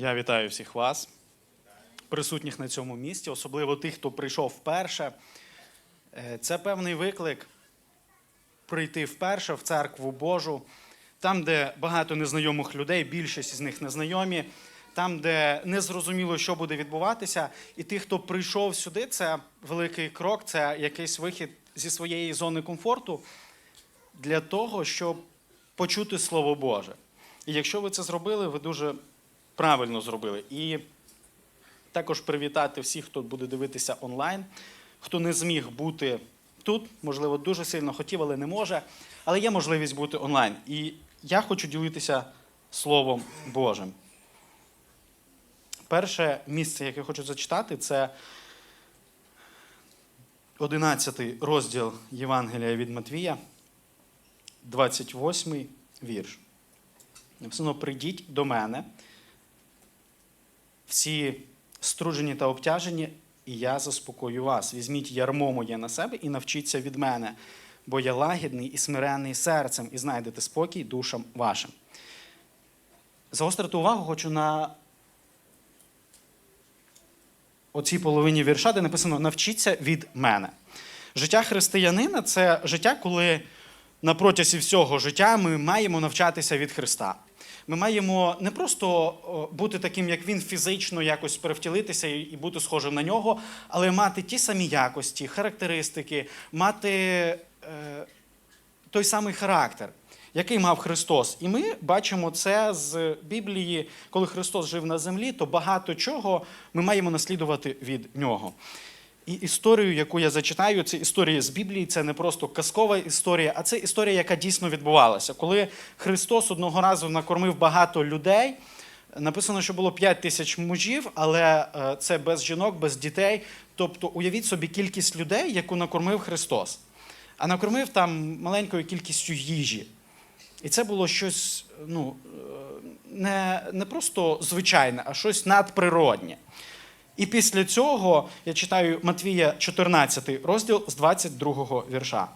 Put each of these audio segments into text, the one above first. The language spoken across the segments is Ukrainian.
Я вітаю всіх вас, присутніх на цьому місці, особливо тих, хто прийшов вперше. Е, Це певний виклик прийти вперше в церкву Божу, там, де багато незнайомих людей, більшість з них незнайомі, там, де не зрозуміло, що буде відбуватися. І тих, хто прийшов сюди, це великий крок, це якийсь вихід зі своєї зони комфорту для того, щоб почути Слово Боже. І якщо ви це зробили, ви дуже правильно зробили. І також привітати всіх, хто буде дивитися онлайн, хто не зміг бути тут, можливо, дуже сильно хотів, але не може. Але є можливість бути онлайн. І я хочу ділитися Словом Божим. Перше місце, яке хочу зачитати, це 11 розділ Євангелія від Матвія, 28 вірш. Написано: прийдіть до мене, всі струджені та обтяжені, і я заспокою вас. Візьміть ярмо моє на себе і навчіться від мене, бо я лагідний і смиренний серцем, і знайдете спокій душам вашим. Загострити увагу хочу на оцій половині вірша, де написано Навчіться від мене. Життя християнина це життя, коли на протязі всього життя ми маємо навчатися від Христа. Ми маємо не просто бути таким, як він, фізично якось перевтілитися і бути схожим на нього, але мати ті самі якості, характеристики, мати е, той самий характер, який мав Христос. І ми бачимо це з Біблії, коли Христос жив на землі, то багато чого ми маємо наслідувати від нього. І історію, яку я зачитаю, це історія з Біблії, це не просто казкова історія, а це історія, яка дійсно відбувалася. Коли Христос одного разу накормив багато людей, написано, що було 5 тисяч мужів, але е, це без жінок, без дітей. Тобто, уявіть собі кількість людей, яку накормив Христос. А накормив там маленькою кількістю їжі. І це було щось ну, е, не, не просто звичайне, а щось надприроднє. І після цього я читаю Матвія 14 розділ з 22 вірша.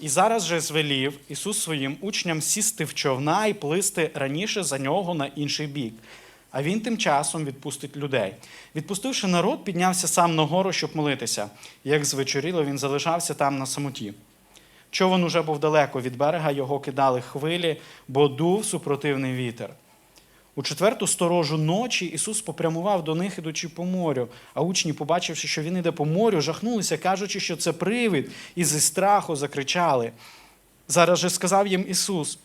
І зараз же звелів Ісус своїм учням сісти в човна і плисти раніше за нього на інший бік. А він тим часом відпустить людей. Відпустивши народ, піднявся сам на гору, щоб молитися. Як звечоріло, він залишався там на самоті. Човен уже був далеко від берега, його кидали хвилі, бо дув супротивний вітер. У четверту сторожу ночі Ісус попрямував до них, ідучи по морю. А учні, побачивши, що він іде по морю, жахнулися, кажучи, що це привид, і зі страху закричали. Зараз же сказав їм Ісус: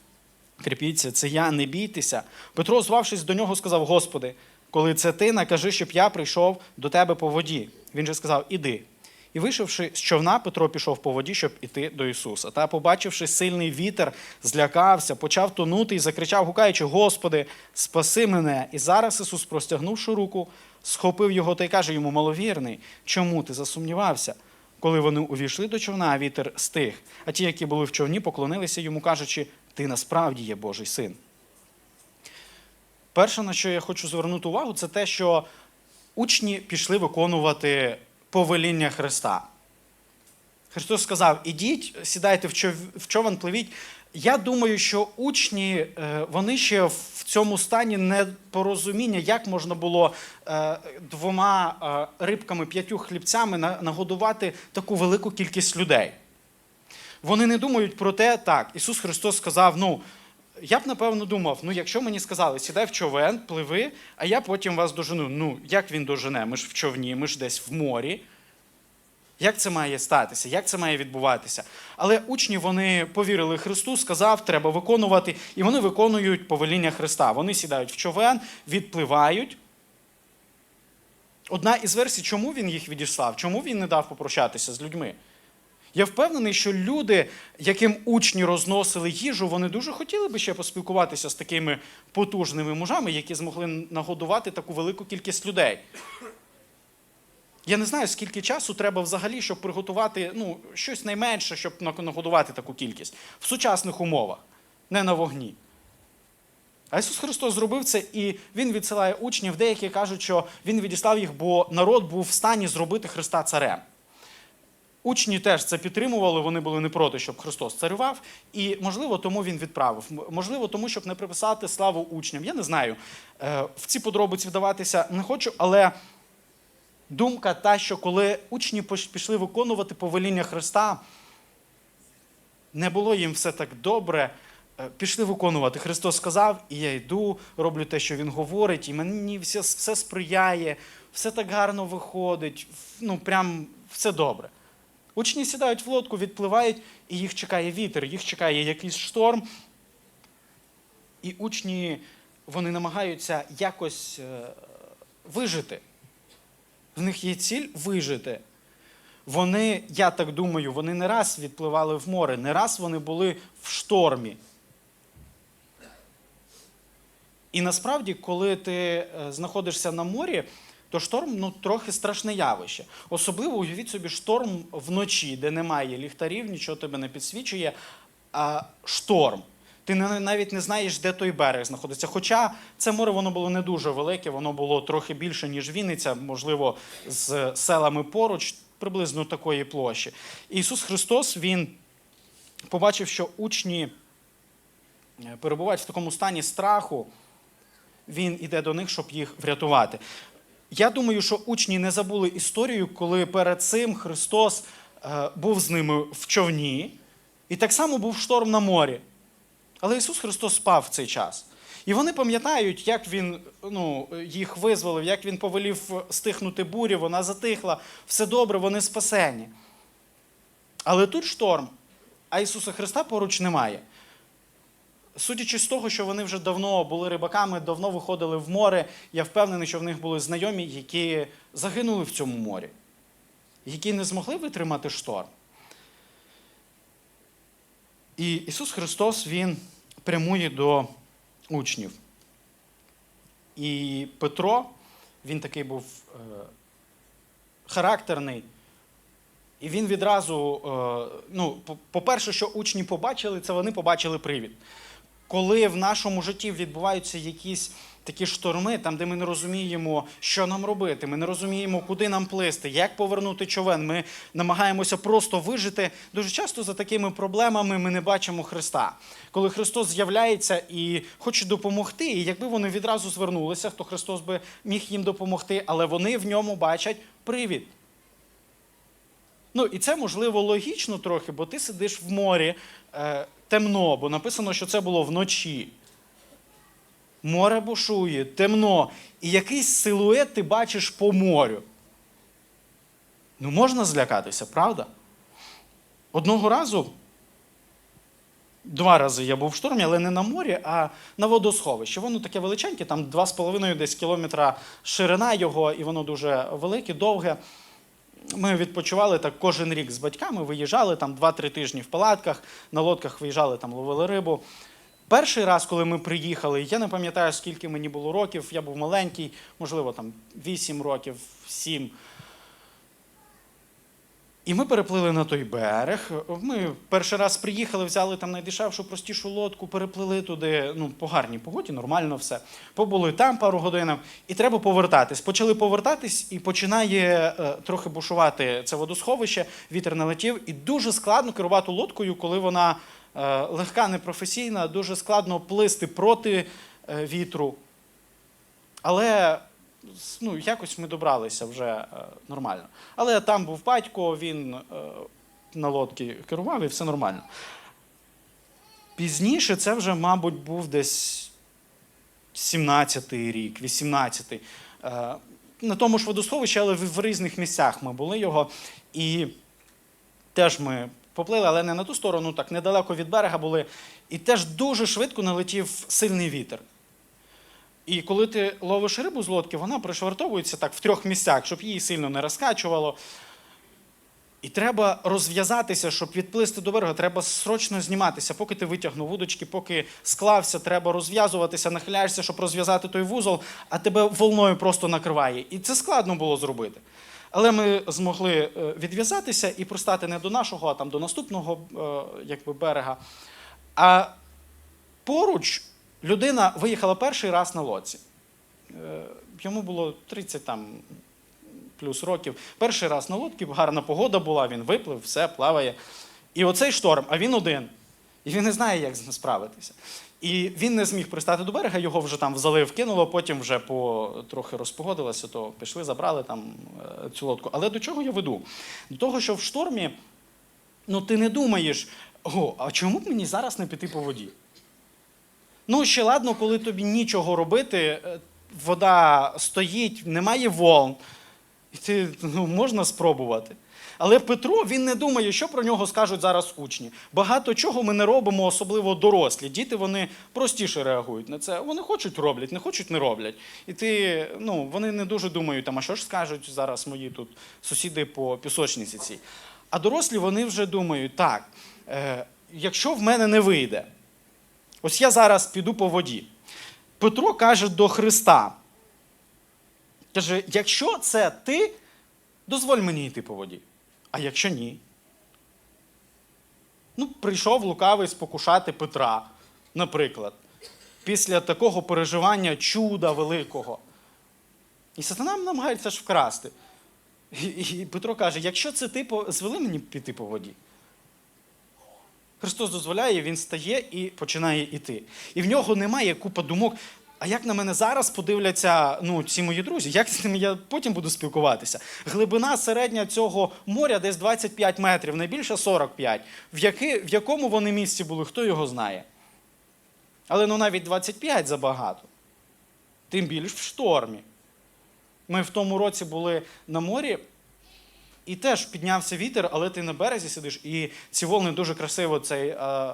Кріпіться, це я, не бійтеся. Петро, звавшись до нього, сказав: Господи, коли це ти, накажи, щоб я прийшов до тебе по воді. Він же сказав: Іди. І вийшовши з човна, Петро пішов по воді, щоб іти до Ісуса. Та, побачивши сильний вітер, злякався, почав тонути і закричав, гукаючи: Господи, спаси мене! І зараз Ісус, простягнувши руку, схопив його та й каже йому: маловірний, чому ти засумнівався? Коли вони увійшли до човна, вітер стих. А ті, які були в човні, поклонилися йому, кажучи: Ти насправді є Божий син. Перше, на що я хочу звернути увагу, це те, що учні пішли виконувати повеління Христа. Христос сказав: ідіть, сідайте в човен, пливіть. Я думаю, що учні е, вони ще в цьому стані непорозуміння, як можна було е, двома е, рибками, п'ятью хлібцями нагодувати таку велику кількість людей. Вони не думають про те, так, Ісус Христос сказав: ну, я б напевно думав, ну якщо мені сказали, сідай в човен, пливи, а я потім вас дожену. Ну, як він дожене? Ми ж в човні, ми ж десь в морі. Як це має статися? Як це має відбуватися? Але учні вони повірили Христу, сказав, треба виконувати, і вони виконують повеління Христа. Вони сідають в човен, відпливають. Одна із версій, чому він їх відіслав, чому він не дав попрощатися з людьми. Я впевнений, що люди, яким учні розносили їжу, вони дуже хотіли би ще поспілкуватися з такими потужними мужами, які змогли нагодувати таку велику кількість людей. Я не знаю, скільки часу треба взагалі, щоб приготувати ну, щось найменше, щоб нагодувати таку кількість в сучасних умовах, не на вогні. А Ісус Христос зробив це, і Він відсилає учнів. Деякі кажуть, що Він відіслав їх, бо народ був в стані зробити Христа царем. Учні теж це підтримували, вони були не проти, щоб Христос царював. І, можливо, тому він відправив. Можливо, тому, щоб не приписати славу учням. Я не знаю. Е, В ці подробиці вдаватися не хочу, але думка та, що коли учні пішли виконувати повеління Христа, не було їм все так добре. Е, Пішли виконувати. Христос сказав, і я йду, роблю те, що Він говорить, і мені все, все сприяє, все так гарно виходить, ну прям все добре. Учні сідають в лодку, відпливають, і їх чекає вітер, їх чекає якийсь шторм. І учні вони намагаються якось е, вижити. В них є ціль вижити. Вони, я так думаю, вони не раз відпливали в море, не раз вони були в штормі. І насправді, коли ти е, знаходишся на морі, то шторм ну, трохи страшне явище. Особливо уявіть собі шторм вночі, де немає ліхтарів, нічого тебе не підсвічує, а шторм. Ти навіть не знаєш, де той берег знаходиться. Хоча це море воно було не дуже велике, воно було трохи більше, ніж Вінниця, можливо, з селами поруч, приблизно такої площі. Ісус Христос, Він побачив, що учні е, перебувають в такому стані страху, Він іде до них, щоб їх врятувати. Я думаю, що учні не забули історію, коли перед цим Христос е, був з ними в човні, і так само був шторм на морі. Але Ісус Христос спав в цей час. І вони пам'ятають, як Він ну, їх визволив, як Він повелів стихнути бурі, вона затихла, все добре, вони спасені. Але тут шторм, а Ісуса Христа поруч немає. Судячи з того, що вони вже давно були рибаками, давно виходили в море, я впевнений, що в них були знайомі, які загинули в цьому морі, які не змогли витримати шторм. І Ісус Христос Він прямує до учнів. І Петро, він такий був е, характерний. І він відразу, е, ну, по- по-перше, що учні побачили, це вони побачили привід. Коли в нашому житті відбуваються якісь такі шторми, там, де ми не розуміємо, що нам робити, ми не розуміємо, куди нам плисти, як повернути човен, ми намагаємося просто вижити. Дуже часто за такими проблемами ми не бачимо Христа. Коли Христос з'являється і хоче допомогти, і якби вони відразу звернулися, то Христос би міг їм допомогти, але вони в ньому бачать привід. Ну, і це можливо логічно трохи, бо ти сидиш в морі е, темно, бо написано, що це було вночі. Море бушує, темно. І якийсь силует ти бачиш по морю. Ну, можна злякатися, правда? Одного разу, два рази я був в штормі, але не на морі, а на водосховищі. Воно таке величеньке, там 2,5 десь кілометра ширина його, і воно дуже велике, довге. Ми відпочивали так кожен рік з батьками, виїжджали там 2-3 тижні в палатках, на лодках виїжджали, там ловили рибу. Перший раз, коли ми приїхали, я не пам'ятаю, скільки мені було років, я був маленький, можливо, там 8 років, 7. І ми переплили на той берег. Ми перший раз приїхали, взяли там найдешевшу, простішу лодку, переплили туди, ну, по гарній погоді, нормально все. Побули там пару годин, і треба повертатись. Почали повертатись, і починає е, трохи бушувати це водосховище, вітер налетів, і дуже складно керувати лодкою, коли вона е, легка, непрофесійна, дуже складно плисти проти е, вітру. Але ну, якось ми добралися вже е, нормально. Але там був батько, він е, на лодці керував і все нормально. Пізніше це вже, мабуть, був десь 17-й рік, 18-й. Е, на тому ж водосховищі, але в, в різних місцях ми були його. І теж ми поплили, але не на ту сторону, так недалеко від берега були. І теж дуже швидко налетів сильний вітер. І коли ти ловиш рибу з лодки, вона пришвартовується так в трьох місцях, щоб її сильно не розкачувало. І треба розв'язатися, щоб відплисти до берега, треба срочно зніматися, поки ти витягнув вудочки, поки склався, треба розв'язуватися, нахиляєшся, щоб розв'язати той вузол, а тебе волною просто накриває. І це складно було зробити. Але ми змогли е, відв'язатися і пристати не до нашого, а там до наступного е, якби, берега. А поруч людина виїхала перший раз на лодці. Е, Йому було 30 там, плюс років. Перший раз на лодці, гарна погода була, він виплив, все, плаває. І оцей шторм, а він один. І він не знає, як з ним справитися. І він не зміг пристати до берега, його вже там в залив кинуло, потім вже по трохи розпогодилося, то пішли, забрали там е, цю лодку. Але до чого я веду? До того, що в штормі ну, ти не думаєш, о, а чому б мені зараз не піти по воді? Ну, ще ладно, коли тобі нічого робити, е, вода стоїть, немає волн, і ти ну, можна спробувати. Але Петро він не думає, що про нього скажуть зараз учні. Багато чого ми не робимо, особливо дорослі. Діти вони простіше реагують на це. Вони хочуть роблять, не хочуть не роблять. І ти, ну, вони не дуже думають, там, а що ж скажуть зараз мої тут сусіди по пісочниці цій. А дорослі вони вже думають, так, е, якщо в мене не вийде, ось я зараз піду по воді. Петро каже до Христа. Каже, якщо це ти, дозволь мені йти по воді. А якщо ні? Ну, прийшов лукавий спокушати Петра, наприклад, після такого переживання чуда великого. І сатана намагається ж вкрасти. І, Петро каже: якщо це ти, звели мені піти по воді. Христос дозволяє, він стає і починає йти. І в нього немає купа думок. А як на мене зараз подивляться ну, ці мої друзі? Як з ними я потім буду спілкуватися? Глибина середня цього моря десь 25 метрів, найбільше 45. В, яки, в якому вони місці були, хто його знає? Але ну навіть 25 забагато. Тим більш в штормі. Ми в тому році були на морі, і теж піднявся вітер, але ти на березі сидиш, і ці волни дуже красиво цей. е,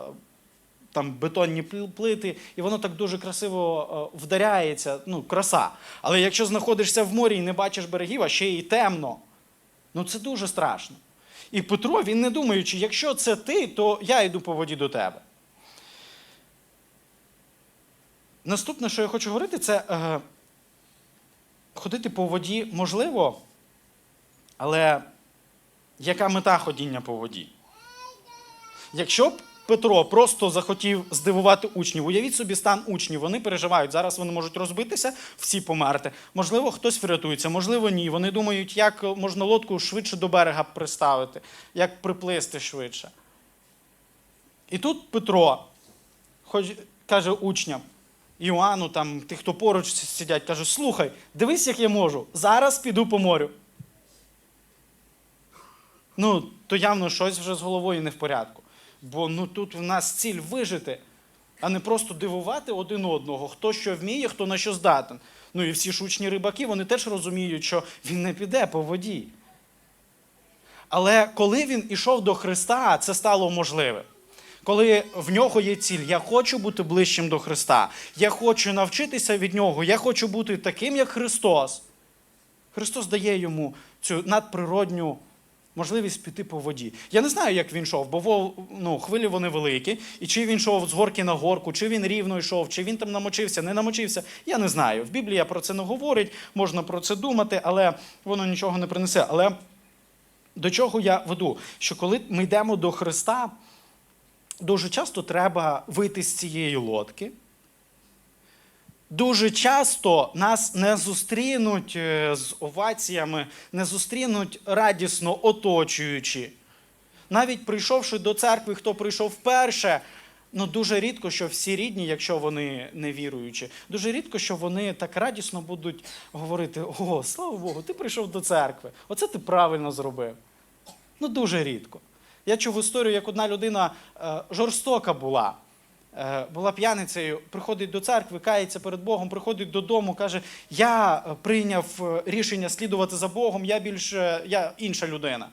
Там бетонні плити, і воно так дуже красиво е, вдаряється, ну, краса. Але якщо знаходишся в морі і не бачиш берегів, а ще й темно, ну це дуже страшно. І Петро, він не думаючи, якщо це ти, то я йду по воді до тебе. Наступне, що я хочу говорити, це е, ходити по воді можливо, але яка мета ходіння по воді? Якщо б Петро просто захотів здивувати учнів, уявіть собі стан учнів, вони переживають, зараз вони можуть розбитися, всі померти. Можливо, хтось врятується, можливо, ні. Вони думають, як можна лодку швидше до берега приставити, як приплисти швидше. І тут Петро хоч, каже учням, Іоанну, там, тих, хто поруч сидять, каже: слухай, дивись, як я можу, зараз піду по морю. Ну, то явно щось вже з головою не в порядку. Бо ну, тут в нас ціль вижити, а не просто дивувати один одного, хто що вміє, хто на що здатен. Ну і всі ж учні рибаки, вони теж розуміють, що він не піде по воді. Але коли він ішов до Христа, це стало можливим. Коли в нього є ціль, я хочу бути ближчим до Христа, я хочу навчитися від нього, я хочу бути таким, як Христос. Христос дає йому цю надприродню можливість піти по воді. Я не знаю, як він йшов, бо ну, хвилі вони великі, і чи він йшов з горки на горку, чи він рівно йшов, чи він там намочився, не намочився. Я не знаю. В Біблії про це не говорить, можна про це думати, але воно нічого не принесе. Але до чого я веду? Що коли ми йдемо до Христа, дуже часто треба вийти з цієї лодки. Дуже часто нас не зустрінуть е, з оваціями, не зустрінуть радісно оточуючи. Навіть прийшовши до церкви, хто прийшов вперше, ну дуже рідко, що всі рідні, якщо вони не віруючі, дуже рідко, що вони так радісно будуть говорити: О, слава Богу, ти прийшов до церкви. Оце ти правильно зробив. Ну, дуже рідко. Я чув історію, як одна людина е, жорстока була. Е, була п'яницею, приходить до церкви, кається перед Богом, приходить додому, каже: Я е, прийняв е, рішення слідувати за Богом, я більше я інша людина.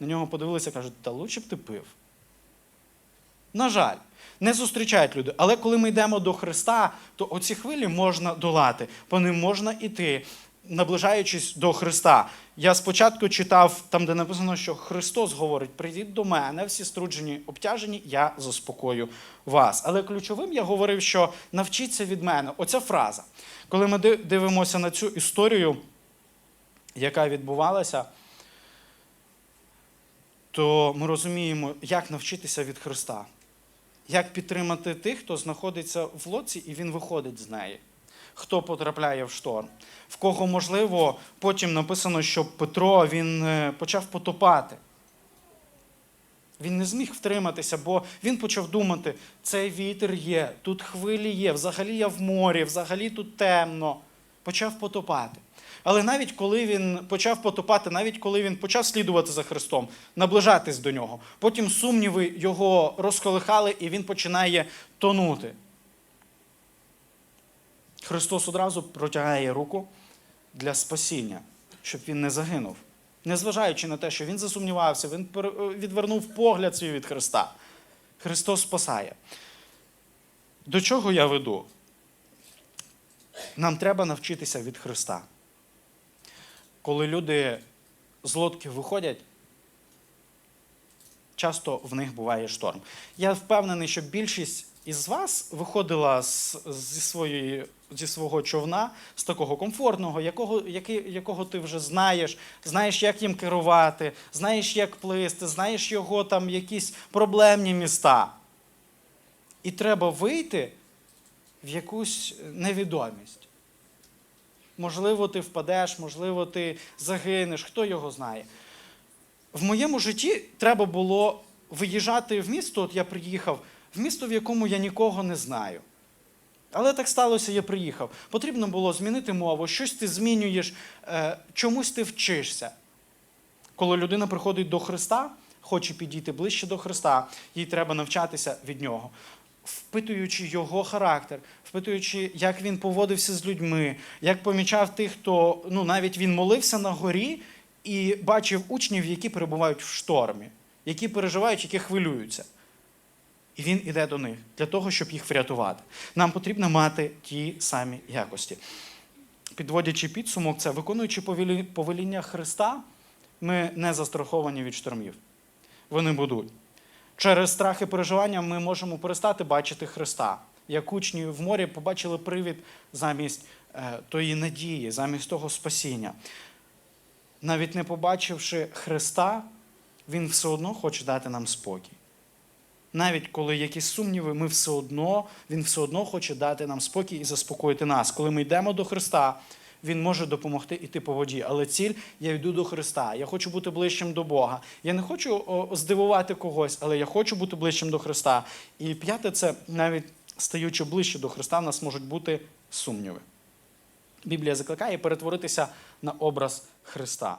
На нього подивилися, кажуть, та лучше б ти пив. На жаль, не зустрічають люди. Але коли ми йдемо до Христа, то оці хвилі можна долати, по ним можна йти, наближаючись до Христа. Я спочатку читав там, де написано, що Христос говорить: прийдіть до мене, всі струджені, обтяжені, я заспокою вас. Але ключовим я говорив, що навчіться від мене. Оця фраза. Коли ми дивимося на цю історію, яка відбувалася, то ми розуміємо, як навчитися від Христа, як підтримати тих, хто знаходиться в лодці, і він виходить з неї. Хто потрапляє в шторм. В кого, можливо, потім написано, що Петро він е, почав потопати. Він не зміг втриматися, бо він почав думати: цей вітер є, тут хвилі є, взагалі я в морі, взагалі тут темно. Почав потопати. Але навіть коли він почав потопати, навіть коли він почав слідувати за Христом, наближатись до нього, потім сумніви його розколихали, і він починає тонути. Христос одразу протягає руку для спасіння, щоб він не загинув. Незважаючи на те, що він засумнівався, він відвернув погляд свій від Христа. Христос спасає. До чого я веду? Нам треба навчитися від Христа. Коли люди з лодки виходять, часто в них буває шторм. Я впевнений, що більшість із вас виходила з, зі, своєї, зі свого човна, з такого комфортного, якого, який, якого ти вже знаєш, знаєш, як їм керувати, знаєш, як плисти, знаєш його там якісь проблемні міста. І треба вийти в якусь невідомість. Можливо, ти впадеш, можливо, ти загинеш, хто його знає. В моєму житті треба було виїжджати в місто, от я приїхав, в місто, в якому я нікого не знаю. Але так сталося, я приїхав. Потрібно було змінити мову, щось ти змінюєш, е, чомусь ти вчишся. Коли людина приходить до Христа, хоче підійти ближче до Христа, їй треба навчатися від нього, впитуючи його характер, впитуючи, як він поводився з людьми, як помічав тих, хто ну, навіть він молився на горі і бачив учнів, які перебувають в штормі, які переживають, які хвилюються. І він іде до них для того, щоб їх врятувати. Нам потрібно мати ті самі якості. Підводячи підсумок, це виконуючи повеління Христа, ми не застраховані від штормів. Вони будуть. Через страх і переживання ми можемо перестати бачити Христа. Як учні в морі побачили привід замість е, тої надії, замість того спасіння. Навіть не побачивши Христа, Він все одно хоче дати нам спокій. Навіть коли якісь сумніви, ми все одно, Він все одно хоче дати нам спокій і заспокоїти нас. Коли ми йдемо до Христа, Він може допомогти йти по воді. Але ціль я йду до Христа. Я хочу бути ближчим до Бога. Я не хочу здивувати когось, але я хочу бути ближчим до Христа. І п'яте, це навіть стаючи ближче до Христа, в нас можуть бути сумніви. Біблія закликає перетворитися на образ Христа.